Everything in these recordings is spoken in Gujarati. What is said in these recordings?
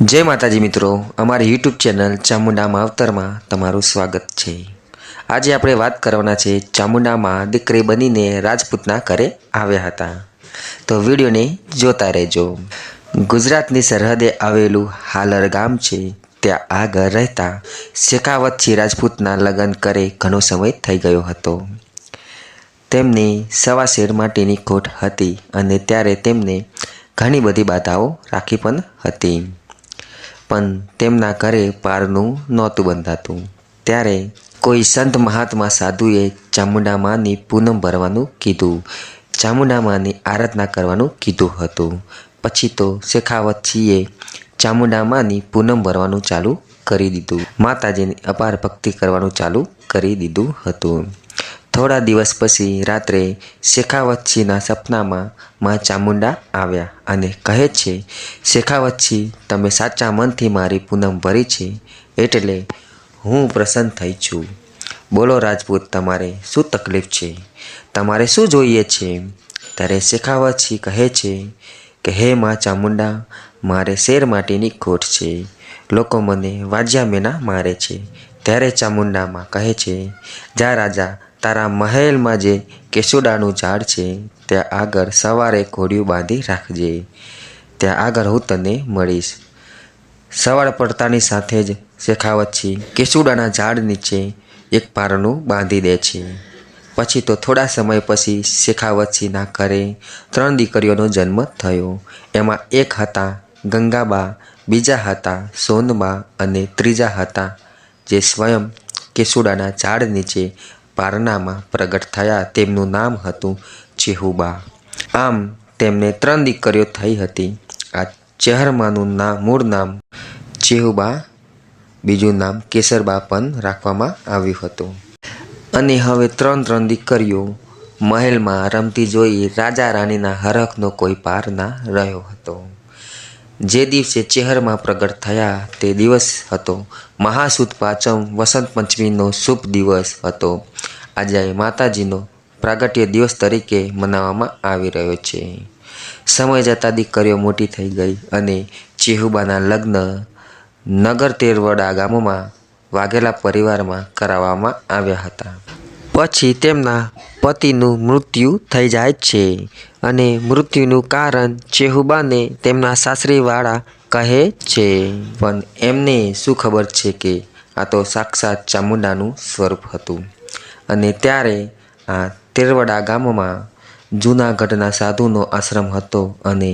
જય માતાજી મિત્રો, અમારી યુટ્યુબ ચેનલ ચામુંડા માવતરમાં તમારું સ્વાગત છે. આજે આપણે વાત કરવાના છે ચામુંડામાં દીકરી બનીને રાજપૂતના ઘરે આવ્યા હતા. તો વિડીયોને જોતા રહેજો. ગુજરાતની સરહદે આવેલું હાલર ગામ છે, ત્યાં આ ઘર રહેતા શેખાવતથી રાજપૂતના લગ્ન કરે ઘણો સમય થઈ ગયો હતો. તેમની સવા શેર માટેની ખોટ હતી અને ત્યારે તેમને ઘણી બધી બાધાઓ રાખી પણ હતી. પણ તેમના ઘરે પારનું નહોતું બંધાતું. ત્યારે કોઈ સંત મહાત્મા સાધુએ ચામુંડામાની પૂનમ ભરવાનું કીધું. ચામુંડામાની આરાધના કરવાનું કીધું હતું. પછી તો શેખાવતજીએ ચામુંડામાની પૂનમ ભરવાનું ચાલુ કરી દીધું. માતાજીની અપાર ભક્તિ કરવાનું ચાલુ કરી દીધું હતું. થોડા દિવસ પછી રાત્રે શેખાવતસિંહના સપનામાં માં ચામુંડા આવ્યા અને કહે છે શેખાવતસિંહ તમે સાચા મનથી મારી પૂનમ ભરી છે એટલે હું પ્રસન્ન થઈ છું. બોલો રાજપૂત, તમારે શું તકલીફ છે? તમારે શું જોઈએ છે? ત્યારે શેખાવતસિંહ કહે છે, કે હે માં ચામુંડા મારે શેર માટેની ખોટ છે. લોકો મને વાજ્યા મેના મારે છે. ત્યારે ચામુંડામાં કહે છે, જા રાજા તારા મહેલમાં જે કેસુડાનું ઝાડ છે, ત્યાં આગળ સવારે ઘોડિયું બાંધી રાખજે. ત્યાં આગળ હું તને મળીશ. સવાર પડતાની સાથે જ શેખાવતજી કેસુડાના ઝાડ નીચે એક પારણું બાંધી દે છે. પછી તો થોડા સમય પછી શેખાવતસિંહના ઘરે ત્રણ દીકરીઓનો જન્મ થયો. એમાં એક હતા ગંગાબા, બીજા હતા સોનબા અને ત્રીજા હતા જે સ્વયં કેસુડાના ઝાડ નીચે પારનામાં પ્રગટ થયા. તેમનું નામ હતું ચેહુબા. આમ તેમને ત્રણ દીકરીઓ થઈ હતી. આ ચેહરમાનું નામ મૂળ નામ ચેહુબા, બીજું નામ કેસરબા પણ રાખવામાં આવ્યું હતું. અને હવે ત્રણ ત્રણ દીકરીઓ મહેલમાં રમતી જોઈ રાજા રાણીના હરખનો કોઈ પાર ના રહ્યો હતો. જે દિવસે ચેહરમાં પ્રગટ થયા તે દિવસ હતો. મહાસુદ પાંચમ વસંત પંચમીનો શુભ દિવસ હતો. આજે માતાજીનો પ્રાગટ્ય દિવસ તરીકે મનાવવામાં આવી રહ્યો છે. સમય જતાં દીકરીઓ મોટી થઈ ગઈ અને ચેહુબાના લગ્ન નગર તેરવડા ગામમાં વાઘેલા પરિવારમાં કરાવવામાં આવ્યા હતા. પછી તેમના પતિનું મૃત્યુ થઈ જાય છે અને મૃત્યુનું કારણ ચેહુબાને તેમના સાસરીવાળા કહે છે. પણ એમને શું ખબર છે કે આ તો સાક્ષાત ચામુંડાનું સ્વરૂપ હતું. અને ત્યારે આ તેરવડા ગામમાં જૂનાગઢના સાધુનો આશ્રમ હતો અને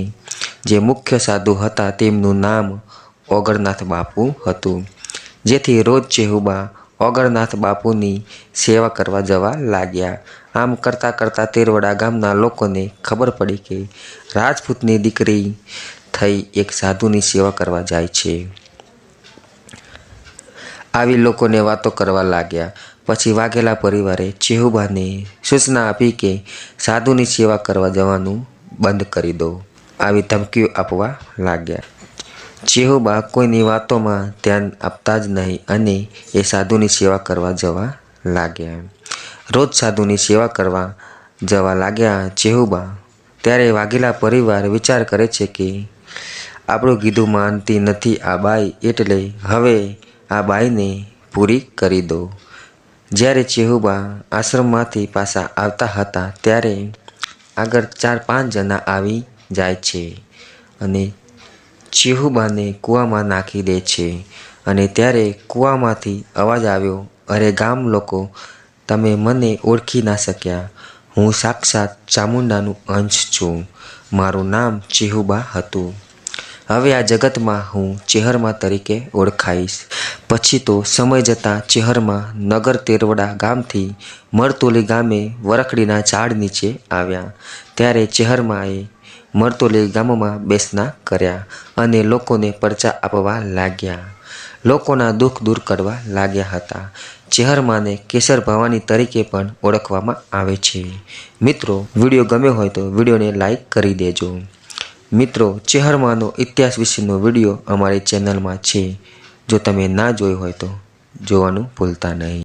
જે મુખ્ય સાધુ હતા તેમનું નામ ઓગળનાથ બાપુ હતું. જેથી રોજ ચેહુબા ઓગળનાથ બાપુની સેવા કરવા જવા લાગ્યા. આમ કરતાં કરતાં તેરવડા ગામના લોકોને ખબર પડી કે રાજપૂતની દીકરી થઈ એક સાધુની સેવા કરવા જાય છે. આવી લોકોને વાતો કરવા લાગ્યા. પછી વાઘેલા પરિવારે ચેહુબાને સૂચના આપી કે સાધુની સેવા કરવા જવાનું બંધ કરી દો. આવી ધમકીઓ આપવા લાગ્યા. ચેહુબા કોઈની વાતોમાં ધ્યાન આપતા જ નહીં અને એ સાધુની સેવા કરવા જવા લાગ્યા. રોજ સાધુની સેવા કરવા જવા લાગ્યા ચેહુબા. ત્યારે વાઘેલા પરિવાર વિચાર કરે છે કે આપણું કીધું માનતી નથી આ બાઈ એટલે હવે આ બાઈને પૂરી કરી દો. જ્યારે ચેહુબા આશ્રમમાંથી પાછા આવતા હતા, ત્યારે આગળ ચાર પાંચ જણા આવી જાય છે અને ચેહુબાને કૂવામાં નાખી દે છે. અને ત્યારે કૂવામાંથી અવાજ આવ્યો, અરે ગામ લોકો, તમે મને ઓળખી ના શક્યા. હું સાક્ષાત ચામુંડાનું અંશ છું. મારું નામ ચેહુબા હતું. હવે આ જગતમાં હું ચેહરમાં તરીકે ઓળખાઈશ. પછી તો સમય જતાં ચેહરમાં નગર તેરવડા ગામથી મરતોલી ગામે વરખડીના ઝાડ નીચે આવ્યા. ત્યારે ચેહરમાએ મરતોલી ગામમાં બેસના કર્યા અને લોકોને પરચા આપવા લાગ્યા. લોકોના દુઃખ દૂર કરવા લાગ્યા હતા. ચેહરમાને કેસર ભવાની તરીકે પણ ઓળખવામાં આવે છે. મિત્રો, વીડિયો ગમ્યો હોય તો વિડીયોને લાઈક કરી દેજો. મિત્રો, ચેહરમાનો ઇતિહાસ વિશેનો વીડિયો અમારી ચેનલમાં છે. જો તમે ના જોયો હોય તો જોવાનું ભૂલતા નહીં.